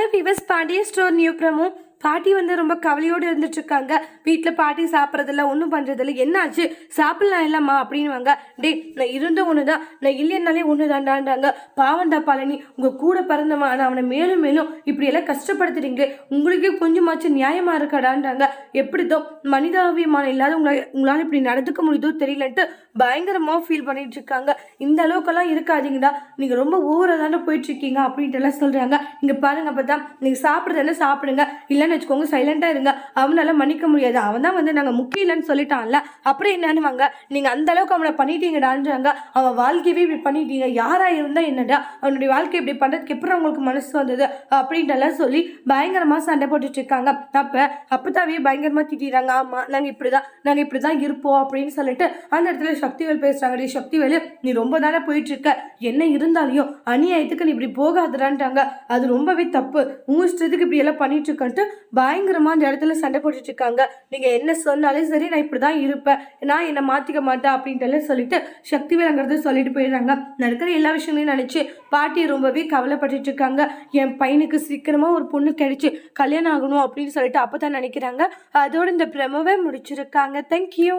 Hello వివస్ Pandya store new promo பாட்டி வந்து ரொம்ப கவலையோடு இருந்துட்டு இருக்காங்க வீட்டில் பாட்டி சாப்பிட்றதில்ல ஒன்றும் பண்ணுறதில்ல என்னாச்சு சாப்பிட்லாம் இல்லைம்மா அப்படின்னுவாங்க. டேய் நான் இருந்த ஒன்று தான் நான் இல்லைன்னாலே ஒன்று தாண்டாண்டாங்க பாவண்டா பழனி உங்கள் கூட பிறந்தவன் ஆனால் அவனை மேலும் மேலும் இப்படியெல்லாம் கஷ்டப்படுத்துறீங்க உங்களுக்கே கொஞ்சமாச்சும் நியாயமாக இருக்கடான்றாங்க. எப்படிதோ மனிதாபிமானம் இல்லாத உங்களை உங்களால் இப்படி நடந்துக்க முடியுதோ தெரியலன்ட்டு பயங்கரமாக ஃபீல் பண்ணிட்டு இருக்காங்க இந்த அளவுக்கெல்லாம் இருக்காதீங்கடா. நீங்கள் ரொம்ப ஓவராக தானே போயிட்டுருக்கீங்க அப்படின்ட்டு எல்லாம் சொல்கிறாங்க இங்கே பாருங்க பார்த்தா நீங்கள் சாப்பிட்றதெல்லாம் சாப்பிடுங்க. இல்லை இல்லைன்னு வச்சுக்கோங்க சைலண்டாக இருங்க. அவனால மன்னிக்க முடியாது. அவன் தான் வந்து நாங்கள் முக்கியம் இல்லைன்னு சொல்லிட்டான்ல. அப்புறம் என்னன்னுவாங்க? நீங்கள் அந்த அளவுக்கு அவனை பண்ணிட்டீங்கடான்றாங்க. அவன் வாழ்க்கையவே இப்படி பண்ணிட்டீங்க. யாராக இருந்தால் என்னடா? அவனுடைய வாழ்க்கை இப்படி பண்ணுறதுக்கு எப்படி அவங்களுக்கு மனசு வந்தது? அப்படின்ட்டு எல்லாம் சொல்லி பயங்கரமாக சண்டை போட்டுட்டு இருக்காங்க. அப்போ அப்பதாவே பயங்கரமாக திட்டிடுறாங்க. ஆமாம் நாங்கள் இப்படி தான் நாங்கள் இப்படி தான் இருப்போம் அப்படின்னு சொல்லிட்டு அந்த இடத்துல சக்திவேல் பேசுகிறாங்க டி சக்திவேலு நீ ரொம்ப தானே போயிட்டு இருக்க என்ன இருந்தாலையும் அநியாயத்துக்கு நீ இப்படி போகாதடான்றாங்க. அது ரொம்பவே தப்பு. உங்க இஷ்டத்துக்கு இப்படி எல்லாம் பண்ணிட்டு இருக்கன்ட்டு பயங்கரமாக அந்த இடத்துல சண்டை போட்டுட்டு இருக்காங்க. நீங்கள் என்ன சொன்னாலும் சரி நான் இப்படி தான் இருப்பேன். நான் என்னை மாற்றிக்க மாட்டேன் அப்படின்ட்டு எல்லாம் சொல்லிட்டு சக்திவேலங்கிறது சொல்லிட்டு போயிடுறாங்க. நடக்கிற எல்லா விஷயங்களையும் நினச்சி பாட்டி ரொம்பவே கவலைப்பட்டுட்டு இருக்காங்க. என் பையனுக்கு சீக்கிரமாக ஒரு பொண்ணு கிடைச்சி கல்யாணம் ஆகணும் அப்படின்னு சொல்லிட்டு அப்போ தான் நினைக்கிறாங்க. அதோட இந்த பிரமவே முடிச்சிருக்காங்க. தேங்க்யூ